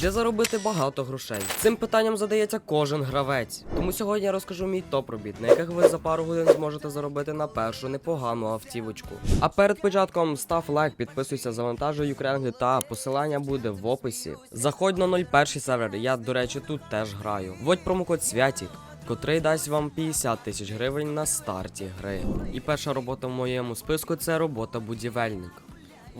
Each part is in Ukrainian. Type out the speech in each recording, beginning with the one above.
Де заробити багато грошей? Цим питанням задається кожен гравець. Тому сьогодні я розкажу мій топ робіт, на яких ви за пару годин зможете заробити на першу непогану автівочку. А перед початком став лайк, підписуйся, завантажуй юкренги та посилання буде в описі. Заходь на 01 сервер. Я, до речі, тут теж граю. Вводь промокод Святік. Котрий дасть вам 50 тисяч гривень на старті гри. І перша робота в моєму списку це робота будівельник.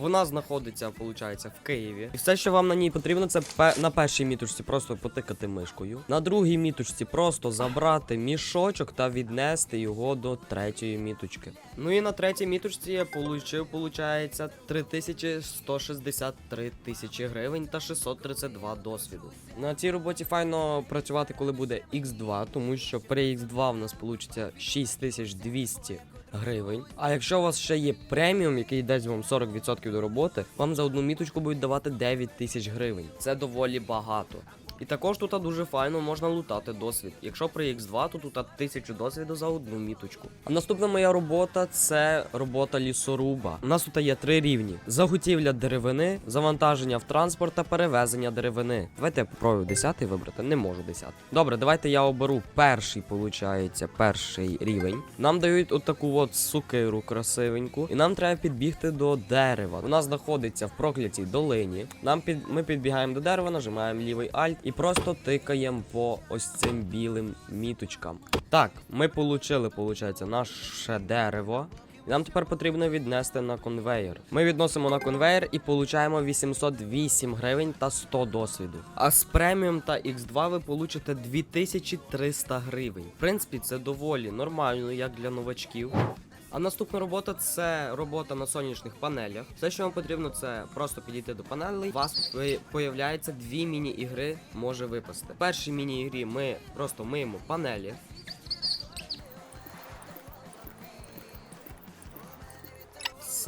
Вона знаходиться, виходить, в Києві. І все, що вам на ній потрібно, це на першій міточці просто потикати мишкою. На другій міточці просто забрати мішочок та віднести його до третьої міточки. Ну і на третій міточці я получив, виходить, 3163 тисячі гривень та 632 досвіду. На цій роботі файно працювати, коли буде X2, тому що при X2 в нас вийде 6200 гривень. А якщо у вас ще є преміум, який дасть вам 40% до роботи, вам за одну міточку будуть давати 9 тисяч гривень. Це доволі багато. І також тут дуже файно можна лутати досвід. Якщо при X2, то тут 1000 досвіду за одну міточку. А наступна моя робота це робота лісоруба. У нас тут є три рівні: заготівля деревини, завантаження в транспорт та перевезення деревини. Давайте я попробую 10 вибрати. Не можу 10. Добре, давайте я оберу перший, виходить, перший рівень. Нам дають отаку от сукиру красивеньку, і нам треба підбігти до дерева. Вона знаходиться в проклятій долині. Нам під ми підбігаємо до дерева, нажимаємо лівий альт і просто тикаємо по ось цим білим міточкам. Так, ми получили, виходить, наше дерево. Нам тепер потрібно віднести на конвейер. Ми відносимо на конвейер і получаємо 808 гривень та 100 досвіду. А з преміум та X2 ви получите 2300 гривень. В принципі, це доволі нормально, як для новачків. А наступна робота це робота на сонячних панелях. Все, що вам потрібно, це просто підійти до панелей. У вас появляється дві міні-ігри може випасти. В першій міні-ігрі ми просто миємо панелі.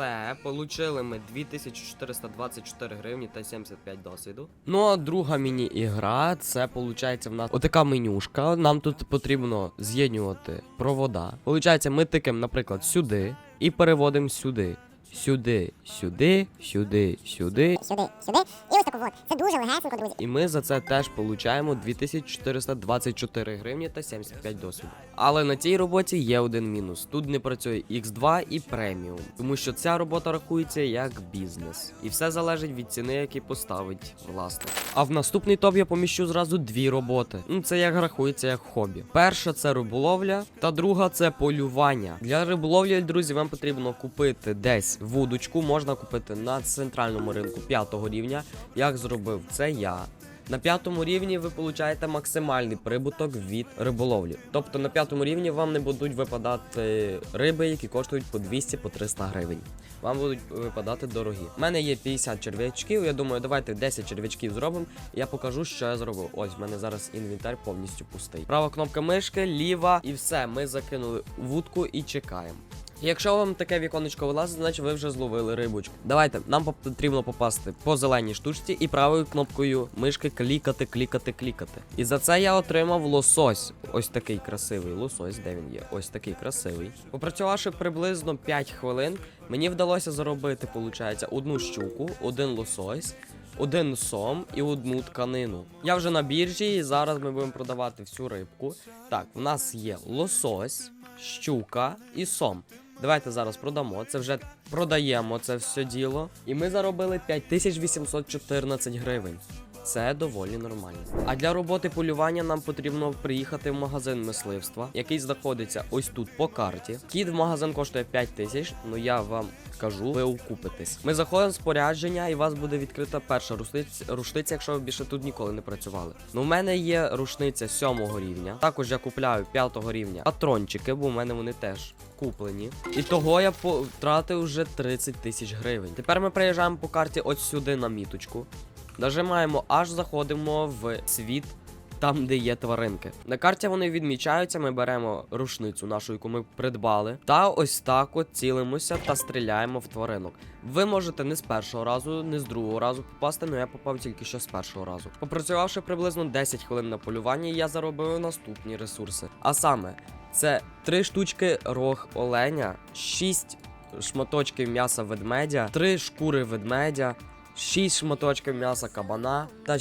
Все, получили ми 2424 гривні та 75 досвіду. Ну а друга міні-ігра, це виходить в нас отака менюшка. Нам тут потрібно з'єднювати провода. Получається, ми тикаємо, наприклад, сюди і переводимо сюди. Сюди, сюди, сюди, сюди. сюди, сюди. І ось таку от. Це дуже легесенько, друзі. І ми за це теж получаємо 2424 гривні та 75 досвіду. Але на цій роботі є один мінус: тут не працює X2 і преміум, тому що ця робота рахується як бізнес, і все залежить від ціни, які поставить власник. А в наступний топ я поміщу зразу дві роботи. Ну це як рахується як хобі. Перша це риболовля, та друга це полювання. Для риболовлі, друзі, вам потрібно купити десь вудочку, можна купити на центральному ринку п'ятого рівня. Як зробив це я. На п'ятому рівні ви получаєте максимальний прибуток від риболовлі. Тобто на п'ятому рівні вам не будуть випадати риби, які коштують по 200 по 300 гривень. Вам будуть випадати дорогі. У мене є 50 черв'ячків. Я думаю, давайте 10 черв'ячків зробимо. Я покажу, що я зробив. Ось в мене зараз інвентар повністю пустий. Права кнопка мишки, ліва, і все. Ми закинули вудку і чекаємо. Якщо вам таке віконечко вилазить, значить ви вже зловили рибочку. Давайте, нам потрібно попасти по зеленій штучці і правою кнопкою мишки клікати, клікати, клікати. І за це я отримав лосось. Ось такий красивий лосось, де він є? Ось такий красивий. Попрацювавши приблизно 5 хвилин, мені вдалося заробити, виходить, одну щуку, один лосось. Один сом і одну тканину. Я вже на біржі, і зараз ми будемо продавати всю рибку. Так, в нас є лосось, щука і сом. Давайте зараз продамо. Це вже продаємо це все діло. І ми заробили 5814 гривень. Це доволі нормально. А для роботи полювання нам потрібно приїхати в магазин мисливства, який знаходиться ось тут по карті. Кіт в магазин коштує 5 тисяч. Ну я вам кажу, ви окупитесь. Ми заходимо в спорядження, і у вас буде відкрита перша рушниця, рушниця, якщо ви більше тут ніколи не працювали. Ну, в мене є рушниця 7 рівня. Також я купляю 5 рівня патрончики, бо в мене вони теж куплені. І того я потратив вже 30 тисяч гривень. Тепер ми приїжджаємо по карті ось сюди на міточку. Нажимаємо аж заходимо в світ. Там, де є тваринки. На карті вони відмічаються, ми беремо рушницю нашу, яку ми придбали, та ось так от цілимося та стріляємо в тваринок. Ви можете не з першого разу, не з другого разу попасти, але я попав тільки що з першого разу. Попрацювавши приблизно 10 хвилин на полюванні, я заробив наступні ресурси. А саме, це 3 штучки рог оленя, 6 шматочків м'яса ведмедя, 3 шкури ведмедя. 6 шматочків м'яса кабана та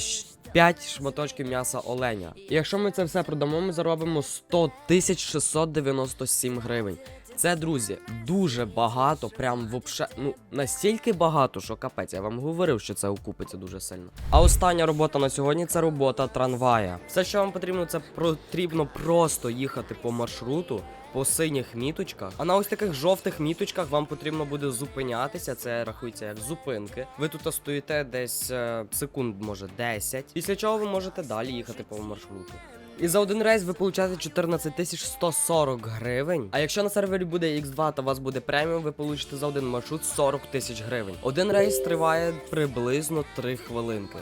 5 шматочків м'яса оленя. І якщо ми це все продамо, ми заробимо 100 тисяч 697 гривень. Це, друзі, дуже багато, прям вообще, ну настільки багато, що капець. Я вам говорив, що це окупиться дуже сильно. А остання робота на сьогодні це робота трамвая. Все, що вам потрібно, це потрібно просто їхати по маршруту. По синіх міточках, а на ось таких жовтих міточках вам потрібно буде зупинятися. Це рахується як зупинки. Ви тут стоїте десь е, секунд, може 10. Після чого ви можете далі їхати по маршруту. І за один рейс ви получаєте 14 тисяч 140 гривень. А якщо на сервері буде X2 та у вас буде преміум, ви получите за один маршрут 40 тисяч гривень. Один рейс триває приблизно 3 хвилинки.